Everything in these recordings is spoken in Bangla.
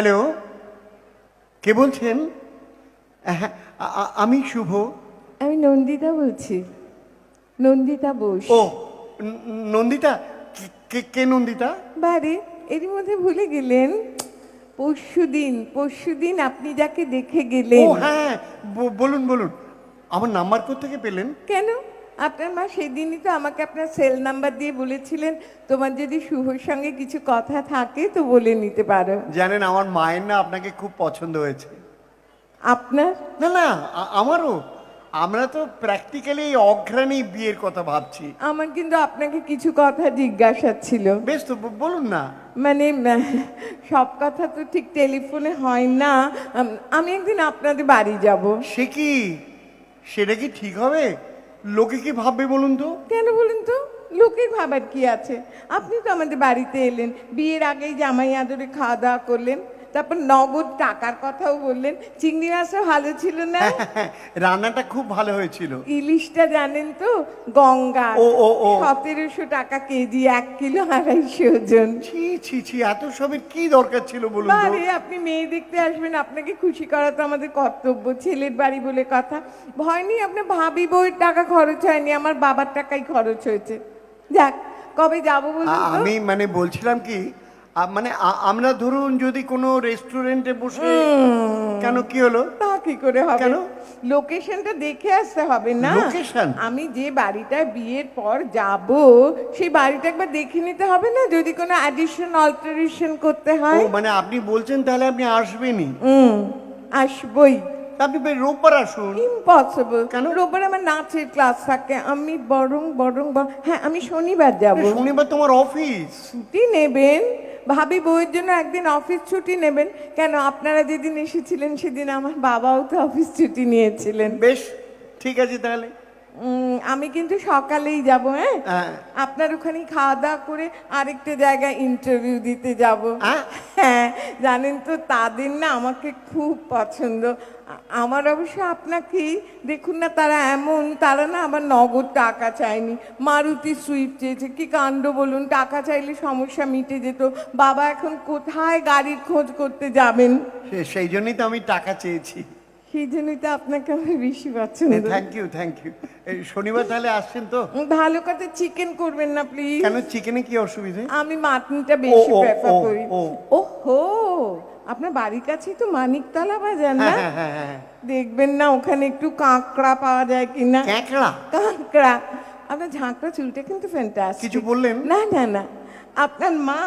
হ্যালো কে বলছেন? হ্যাঁ আমি শুভ। আমি নন্দিতা বলছি। নন্দিতা বোস। ও নন্দিতা? কে- কে নন্দিতা? বারে এরই মধ্যে ভুলে গেলেন। পরশু দিন পরশু দিন আপনি যাকে দেখে গেলেন। ও হ্যাঁ ব- বলুন বলুন। আমার নাম্বার কোথা থেকে পেলেন? কেন? আপনার মা সেদিনই তো আমাকে আপনার সেল নাম্বার দিয়ে বলেছিলেন তোমার যদি শুভর সঙ্গে কিছু কথা থাকে তো বলে নিতে পারো। জানেন আমার মায়ের না আপনাকে খুব পছন্দ হয়েছে। আপনার? না না আ- আমারও। আমরা তো প্র্যাকটিক্যালি এই অঘ্রাণী বিয়ের কথা ভাবছি। আমার কিন্তু আপনাকে কিছু কথা জিজ্ঞাসা ছিল। বেশ তো ব- বলুন না। মানে আহ, সব কথা তো ঠিক টেলিফোনে হয় না। আমি একদিন আপনাদের বাড়ি যাব। সে কি? সেটা কি ঠিক হবে? লোকে কি ভাববে বলুন তো? কেন বলুন তো? লোকের ভাবার কি আছে? আপনি তো আমাদের বাড়িতে এলেন, বিয়ের আগেই জামাই আদরে খাওয়া দাওয়া করলেন। তারপর নগদ টাকার কথাও বললেন চিংড়ি মাছটা ভালো ছিল না? রান্নাটা খুব ভালো হয়েছিল। ইলিশটা জানেন তো গঙ্গা। ও, ও, ও। সতেরোশো টাকা কেজি এক কিলো আড়াইশো ওজন ছি ছি ছি এত সবের কি দরকার ছিল বলুন বারে আপনি মেয়ে দেখতে আসবেন আপনাকে খুশি করা তো আমাদের কর্তব্য ছেলের বাড়ি বলে কথা। ভয় নেই আপনার ভাবি বউয়ের টাকা খরচ হয়নি আমার বাবার টাকাই খরচ হয়েছে। যাক কবে যাব বলুন আমি মানে বলছিলাম কি মানে আমরা ধরুন যদি কোনো রেস্টুরেন্টে বসে কেন কি হলো? তা কি করে হবে? কেন? লোকেশনটা দেখে আসতে হবে না? Location? আমি যে বাড়িটা বিয়ের পর যাব সেই বাড়িটা একবার দেখে নিতে হবে না? যদি কোনো অ্যাডিশন অল্টারেশন করতে হয়? মানে আপনি বলছেন তাহলে আপনি আসবেনই। হুম আসবই। আপনি রোববার আসুন। ইম্পসিবল কেন? রোববার আমার নাচের ক্লাস থাকে। আমি বরং বরং- হ্যাঁ আমি শনিবার যাব। শনিবার তোমার অফিস ছুটি নেবেন। ভাবি বইয়ের জন্য একদিন অফিস ছুটি নেবেন কেন আপনারা যেদিন এসেছিলেন সেদিন আমার বাবাও তো অফিস ছুটি নিয়েছিলেন বেশ ঠিক আছে তাহলে আমি কিন্তু সকালেই যাব হ্যাঁ হ্যাঁ। আপনার ওখানে খাওয়া দাওয়া করে আরেকটা জায়গায় ইন্টারভিউ দিতে যাব হ্যাঁ? হ্যাঁ জানেন তো তাদের না আমাকে খুব পছন্দ। আমার অবশ্য আপনাকেই দেখুন না তারা এমন, তারা না আবার নগদ টাকা চায়নি। মারুতি সুইফট চেয়েছে, কি কাণ্ড বলুন? টাকা চাইলে সমস্যা মিটে যেত। বাবা এখন কোথায় গাড়ির খোঁজ করতে যাবেন? সেই জন্যই তো আমি টাকা চেয়েছি। সেই জন্যই তো আপনাকে আমার বেশি পছন্দ থ্যাংক ইউ থ্যাংক ইউ শনিবার তাহলে আসছেন তো? ভালো কথা চিকেন করবেন না প্লিজ কেন চিকেনে কি অসুবিধে? আমি মাটনটা বেশি প্রেফার করি। ওহো আপনার বাড়ির কাছেই তো মানিকতলা বাজার না? হ্যাঁ হ্যাঁ হ্যাঁ দেখবেন না ওখানে একটু কাঁকড়া পাওয়া যায় কিনা। ক্যাঁকড়া কাঁকড়া। আপনার ঝাঁকড়া চুলটা কিন্তু ফ্যান্টাস্টিক কিছু বললেন? না না না। আপনার মা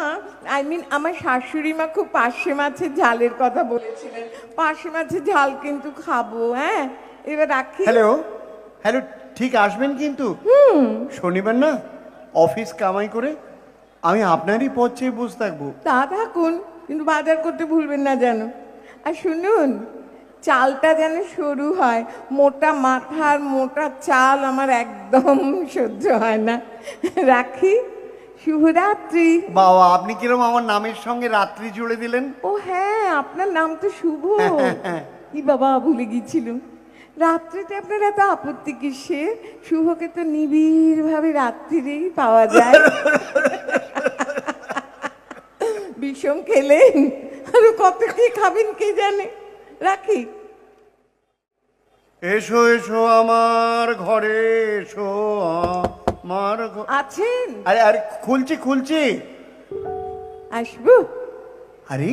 আই মিন আমার শাশুড়ি মা খুব পার্শে মাছের ঝালের কথা বলেছিলেন। পার্শে মাছের ঝাল কিন্তু খাব হ্যাঁ? এবার রাখি হ্যালো হ্যালো ঠিক আসবেন কিন্তু? শনিবার না? অফিস কামাই করে আমি আপনারই পথ চেয়ে বসে থাকব। তা থাকুন কিন্তু বাজার করতে ভুলবেন না যেন। আর শুনুন চালটা যেন সরু হয় মোটা মাথার মোটা চাল আমার একদম সহ্য হয় না। রাখি। শুভরাত্রি বাবা আপনি কিরম আমার নামের সঙ্গে রাত্রি জুড়ে দিলেন? ও হ্যাঁ আপনার নাম তো শুভ। কি বাবা ভুলে গিয়েছিলাম। রাত্রিতে আপনার এত আপত্তি কিসে শুভকে তো নিবিড় ভাবে রাত্রিরেই পাওয়া যায়। বিষম খেলেন। আরও কত কি খাবেন কে জানে? রাখি। এসো এসো আমার ঘরে এসো আমার আছেন? আরে আরে খুলছি খুলছি। আসব। আরে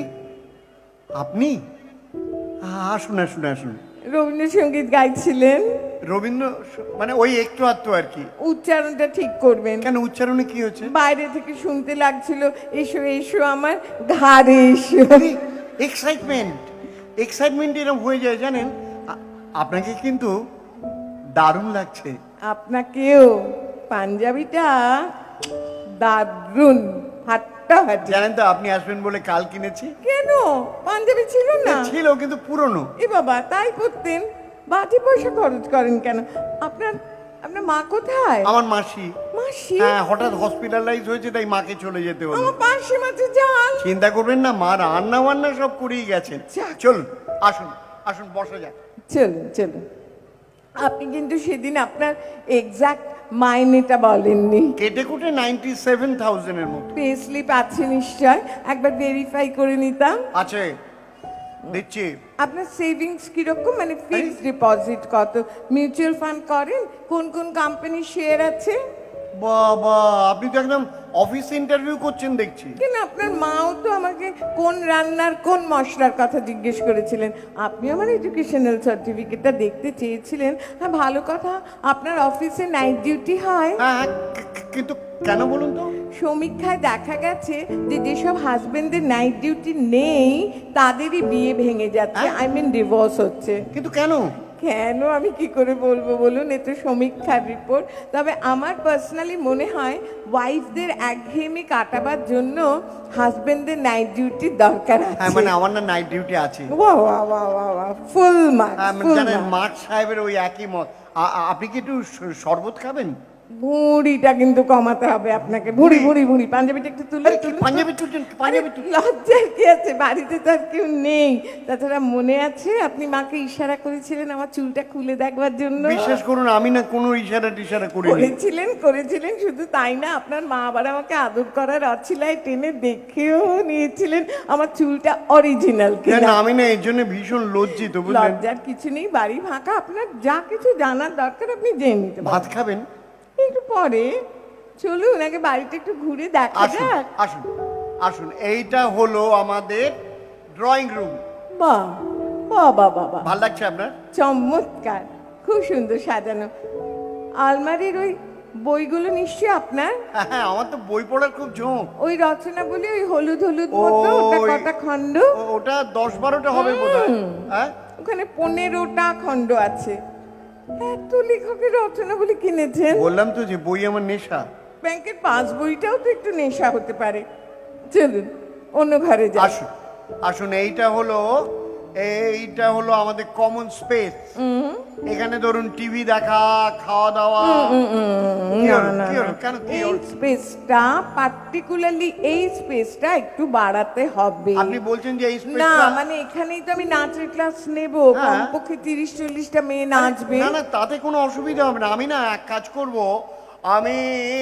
আপনি? আসুন আসুন আসুন। রবীন্দ্রসঙ্গীত গাইছিলেন? রবীন্দ্র মানে ওই একটু আধটু আর কি। উচ্চারণটা ঠিক করবেন। কেন উচ্চারণে কি হচ্ছে? বাইরে থেকে শুনতে লাগছিল এসো এসো আমার ঘাড়ে এসো। এক্সাইটমেন্ট এক্সাইটমেন্ট এরকম হয়ে যায় জানেন? আপনাকে কিন্তু দারুণ লাগছে। আপনাকেও। পাঞ্জাবিটা দারুণ হাট্টাহাটি জানেন তো আপনি আসবেন বলে কাল কিনেছি। কেন? পাঞ্জাবি ছিল না? ছিল কিন্তু পুরনো। এ বাবা তাই করতেন? বাড়তি পয়সা খরচ করেন কেন? আপনার আপনার মা কোথায়? আমার মাসি। মাসি? হ্যাঁ হঠাৎ হসপিটালাইজ হয়েছে তাই মাকে চলে যেতে হলো। আমার পাশে মাঝে জাল চিন্তা করবেন না মা রান্না বান্না সব করেই গেছেন। চলুন আসুন আসুন বসা যাক। চলুন চলুন। আপনি কিন্তু সেদিন আপনার এক্সাক্ট মাইনেটা বলেননি। কেটে কুটে নাইনটি সেভেন থাউজেন্ডের মতো। পে স্লিপ আছে নিশ্চয় একবার ভেরিফাই করে নিতাম। আছে দিচ্ছি। আপনার সেভিংস কীরকম? মানে ফিক্সড ডিপোজিট কত? মিউচুয়াল ফান্ড করেন? কোন কোন কোম্পানির শেয়ার আছে? বাবা আপনি তো একদম অফিস ইন্টারভিউ করছেন দেখছি। কেন আপনার মাও তো আমাকে কোন রান্নার কোন মশলার কথা জিজ্ঞেস করেছিলেন? আপনি আমার এডুকেশনাল সার্টিফিকেটটা দেখতে চেয়েছিলেন। হ্যাঁ ভালো কথা আপনার অফিসে নাইট ডিউটি হয়। হ্যাঁ হ্যাঁ, কিন্তু কেন বলুন তো? সমীক্ষায় দেখা গেছে যে যেসব হাজবেন্ডের নাইট ডিউটি নেই তাদেরই বিয়ে ভেঙে যাচ্ছে আই মিন ডিভোর্স হচ্ছে। কিন্তু কেন? কেন আমি কি করে বলব বলুন এ তো সমীক্ষার রিপোর্ট তবে আমার পার্সোনালি মনে হয় ওয়াইফদের একঘেয়েমি কাটাবার জন্য হাজবেন্ডদের নাইট ডিউটি দরকার হ্যাঁ আছে মানে আমার না নাইট ডিউটি আছে। ওয়া ওয়া ওয়া ওয়া ওয়া ফুল মার্ক হ্যাঁ, জানেন মার্ক সাহেবের ওই একই মত। আপনি কি একটু শরবত খাবেন? ভুঁড়িটা কিন্তু কমাতে হবে আপনাকে। ভুঁড়ি ভুঁড়ি ভুঁড়ি। পাঞ্জাবিটা একটু তুলে পাঞ্জাবি তুলছেন? পাঞ্জাবি লজ্জার কি আছে? বাড়িতে তো আর কেউ নেই। তাছাড়া মনে আছে আপনি মাকে ইশারা করেছিলেন আমার চুলটা খুলে দেখবার জন্য? বিশ্বাস করুন আমি না কোনো ইশারা টিশারা করিনি। করেছিলেন করেছিলেন শুধু তাই না আপনার মা আবার আমাকে আদর করার অছিলায় টেনে দেখেও নিয়েছিলেন আমার চুলটা অরিজিনাল কিনা। আমি না এর জন্য ভীষণ লজ্জিত লজ্জার কিছু নেই বাড়ি ফাঁকা। আপনার যা কিছু জানার দরকার আপনি জেনে নিতে ভাত খাবেন? একটু পরে চলুন আগে বাড়িতে একটু ঘুরে দেখা আসুন যাক। আসুন আসুন। এইটা হলো আমাদের ড্রয়িং রুম বাহ বাহ বাহ ভালো লাগছে আপনার? চমৎকার খুব সুন্দর সাজানো। আলমারির ওই বইগুলো নিশ্চয়ই আপনার? হ্যাঁ হ্যাঁ আমার তো বই পড়ার খুব ঝোঁক। ওই রচনাবলী ওই হলুদ হলুদ মতো ওটা ওই- কটা খণ্ড? ও- ওটা দশ বারোটা হবে বোধ হ্যাঁ? ওখানে পনেরোটা খণ্ড আছে। এত লেখকের রচনাগুলি কিনেছেন? বললাম তো যে বই আমার নেশা। ব্যাংকের পাস বইটাও তো একটু নেশা হতে পারে। চলুন অন্য ঘরে যাই। আসুন আসুন এইটা হলো এইটা হলো আমাদের কমন স্পেস এখানে ধরুন টিভি দেখা খাওয়া দাওয়া এই? স্পেসটা পার্টিকুলারলি এই স্পেসটা একটু বাড়াতে হবে। আপনি বলছেন যে এই না মানে এখানেই তো আমি নাচের ক্লাস নেব। হ্যাঁ। কমপক্ষে তিরিশ চল্লিশটা মেয়ে নাচবে। না না তাতে কোনো অসুবিধা হবে না। আমি না এক কাজ করব। আমি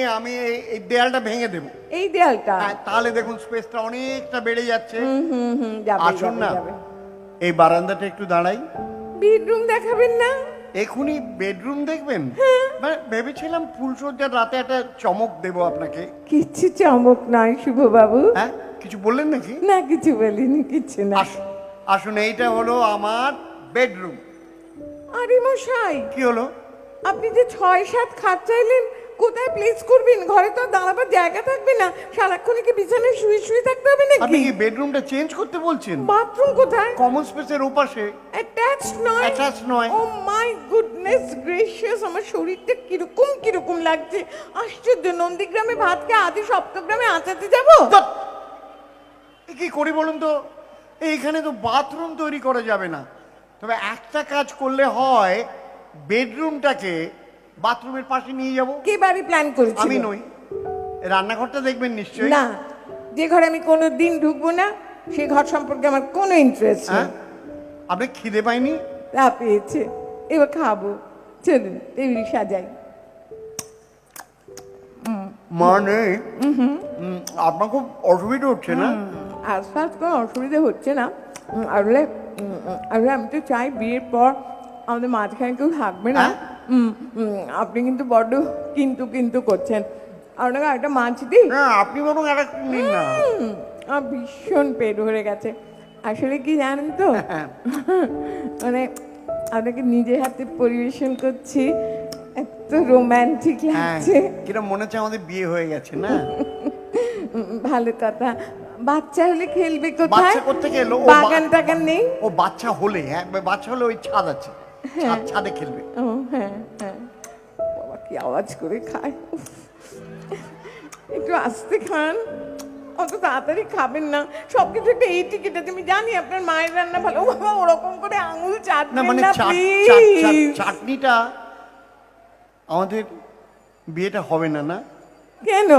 আমি এই- দেয়ালটা ভেঙে দেবো। এই দেয়ালটা? হ্যাঁ, তাহলে দেখুন স্পেসটা অনেকটা বেড়ে যাচ্ছে। হুম হুম হুম যাবে আসুন না। যাবে। এই বারান্দাটা একটু দাঁড়াই। বেডরুম দেখাবেন না? এখনই বেডরুম দেখবেন? মানে ভেবেছিলাম ফুলসজ্জার রাতে একটা চমক দেব আপনাকে। কিচ্ছু চমক নয় শুভবাবু। হ্যাঁ? কিছু বললেন নাকি? না কিছু বলিনি কিছু না। আসুন আসুন এইটা হলো আমার বেডরুম। আরে মশাই! কি হলো? আপনি যে ছয় সাত খাট চাইলেন কোথায় প্লেস করবেন ঘরে তো দাঁড়াবার জায়গা থাকবে না। সারাক্ষণ কি বিছানায় শুয়ে শুয়ে থাকতে হবে নাকি? আপনি কি বেডরুমটা চেঞ্জ করতে বলছেন? বাথরুম কোথায়? কমন স্পেসের ওপাশে। অ্যাটাচড নয়? Attached নয়। ও মাই গুডনেস গ্রেসিয়াস আমার শরীরটা কীরকম কীরকম লাগছে। আশ্চর্য নন্দীগ্রামে ভাতকে আদি সপ্তগ্রামে আঁচাতে যাব? কি করি বলুন তো? এইখানে তো বাথরুম তৈরি করা যাবে না। তবে একটা কাজ করলে হয় বেডরুমটাকে বাথরুমের পাশে নিয়ে যাব। কে বাড়ি প্ল্যান করেছিল? আমি নই। রান্নাঘরটা দেখবেন নিশ্চয়ই। না যে ঘরে আমি কোনো দিন ঢুকবো না সেই ঘর সম্পর্কে আমার কোনো ইন্টারেস্ট হ্যাঁ? নেই আপনি খিদে পাইনি? তা পেয়েছে। এবার খাব। চলুন টেবিল সাজাই। মানে? আপনার খুব অসুবিধা হচ্ছে না? আশপাশ কোনো অসুবিধা হচ্ছে না। আসলে আসলে আমি তো চাই বিয়ের পর আমাদের মাঝখানে কেউ থাকবে না। হ্যাঁ? আপনি কিন্তু বড্ড কিন্তু কিন্তু করছেন। আপনাকে একটা মাছ দিই না আপনি বরং আর একটু নিন না। ভীষণ পেট ভরে গেছে। আসলে কি জানেন তো? হ্যাঁ। মানে আপনাকে নিজের হাতে পরিবেশন করছি এত রোমান্টিক হ্যাঁ লাগছে। কিরম মনে হচ্ছে আমাদের বিয়ে হয়ে গেছে না? ভালো কথা। বাচ্চা হলে খেলবে কোথায়? বাচ্চা? ও বা- বাগান টাগান নেই? ও বাচ্চা হলে হ্যাঁ বাচ্চা হলে ওই ছাদ আছে। ছাদ- ছাদে খেলবে। হ্যাঁ হ্যাঁ। বাবা কি আওয়াজ করে খায়। একটু আস্তে খান। অত তাড়াতাড়ি খাবেন না। সবকিছু একটু এই টিকিট আছে। আমি জানি আপনার মায়ের রান্না ভালো। বাবা ওরকম করে আঙুল না চাটবেন মানে না চাট- চাট- চাটনিটা আমাদের বিয়েটা হবে না না? কেন?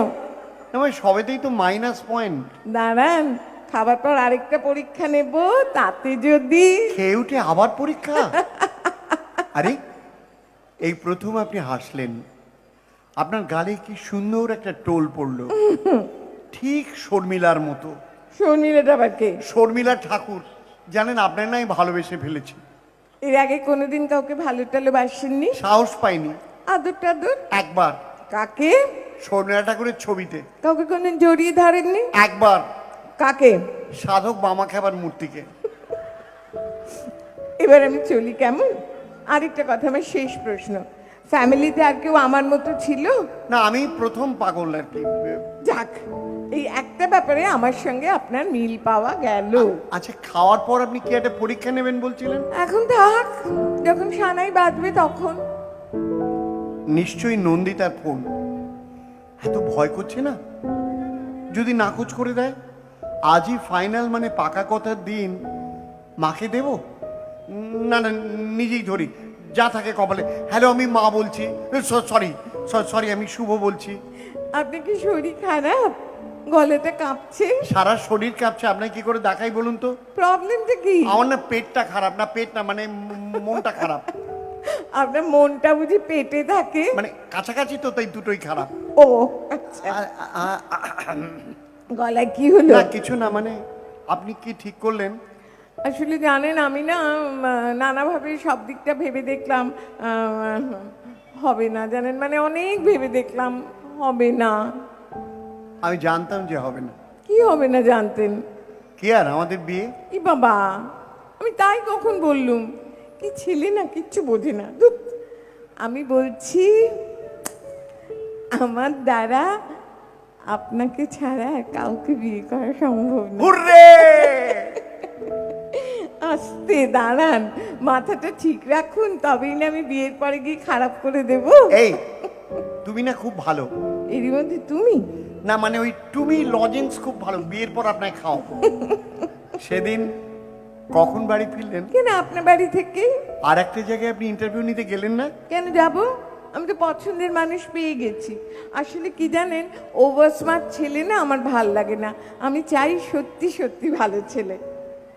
না মানে সবেতেই তো মাইনাস পয়েন্ট দাঁড়ান খাবার পর আরেকটা পরীক্ষা নেব তাতে যদি খেয়ে উঠে আবার পরীক্ষা? আরে এই প্রথম আপনি হাসলেন। আপনার গালে কি সুন্দর একটা টোল পড়ল। ঠিক শর্মিলার মতো। শর্মিলাটা আবার কে? শর্মিলা ঠাকুর। জানেন আপনার নাই ভালোবেসে ফেলেছি। এর আগে কোনোদিন কাউকে ভালো টালো বাসেননি? সাহস পাইনি। আদর টাদর? একবার। কাকে? শর্মিলা ঠাকুরের ছবিতে। কাউকে কোনদিন জড়িয়ে ধরেননি? একবার। কাকে? সাধক বামা খাবার মূর্তিকে। এবার আমি চলি কেমন? আরেকটা কথা আমার শেষ প্রশ্ন। ফ্যামিলিতে আর কেউ আমার মতো ছিল? না আমি প্রথম পাগল আর কি যাক এই একটা ব্যাপারে আমার সঙ্গে আপনার মিল পাওয়া গেল। আচ্ছা খাওয়ার পর আপনি কি একটা পরীক্ষা নেবেন বলছিলেন? এখন থাক যখন সানাই বাজবে তখন। নিশ্চয়ই নন্দিতার ফোন। এত ভয় করছে না? যদি নাকচ করে দেয় আজই ফাইনাল মানে পাকা কথার দিন মাকে দেব? না না নিজেই ধরি। যা থাকে কপালে। হ্যালো আমি মা বলছি। সরি সরি আমি শুভ বলছি। আপনি কি শরীর খারাপ? গলাটা কাঁপছে? সারা শরীর কাঁপছে। আপনাকে কি করে দেখাই বলুন তো? প্রবলেমটা কি? আমার না পেটটা খারাপ না পেট না মানে মনটা খারাপ। আপনার মনটা বুঝি পেটে থাকে? মানে কাছাকাছি তো তাই দুটোই খারাপ। ও আচ্ছা। গলায় কি হলো? না কিছু না মানে আপনি কি ঠিক করলেন? আসলে জানেন আমি না নানাভাবে সব দিকটা ভেবে দেখলাম হবে না জানেন মানে অনেক ভেবে দেখলাম হবে না। আমি জানতাম যে হবে না। কি হবে না জানতেন? কি আর আমাদের বিয়ে? ই বাবা আমি তাই কখন বললুম? কি ছেলে না কিচ্ছু বোঝে না। ধুৎ। আমি বলছি আমার দ্বারা আপনাকে ছাড়া আর কাউকে বিয়ে করা সম্ভব না। আস্তে দাঁড়ান। মাথাটা ঠিক রাখুন তবেই না আমি বিয়ের পরে গিয়ে খারাপ করে দেব। এই তুমি না খুব ভালো। এরই মধ্যে তুমি? না মানে ওই তুমি লজেন্স খুব ভালো। বিয়ের পর আপনাকে খাও সেদিন কখন বাড়ি ফিরলেন? কেন আপনার বাড়ি থেকে? আর একটা জায়গায় আপনি ইন্টারভিউ নিতে গেলেন না? কেন যাব? আমি তো পছন্দের মানুষ পেয়ে গেছি। আসলে কি জানেন ওভার স্মার্ট ছেলে না আমার ভালো লাগে না। আমি চাই সত্যি সত্যি ভালো ছেলে।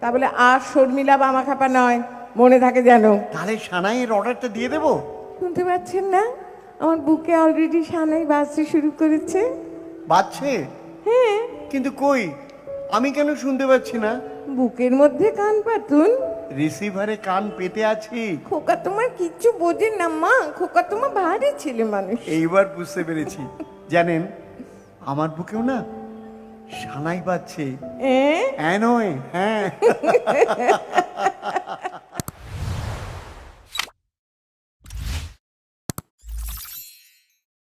তা বলে আর শর্মিলা বামা খাপা নয় মনে থাকে যেন। তাহলে সানাইয়ের অর্ডারটা দিয়ে দেবো? শুনতে পাচ্ছেন না? আমার বুকে অলরেডি সানাই বাজতে শুরু করেছে। বাজছে? হ্যাঁ। কিন্তু কই? আমি কেন শুনতে পাচ্ছি না? বুকের মধ্যে কান পাতুন রিসিভারে কান পেতে আছি। খোকা তোমার কিচ্ছু বোঝে না মা। খোকা তোমার ভারী ছেলে মানুষ। এইবার বুঝতে পেরেছি। জানেন আমার বুকেও না সানাই পাচ্ছি। এ? হ্যাঁ নয় হ্যাঁ।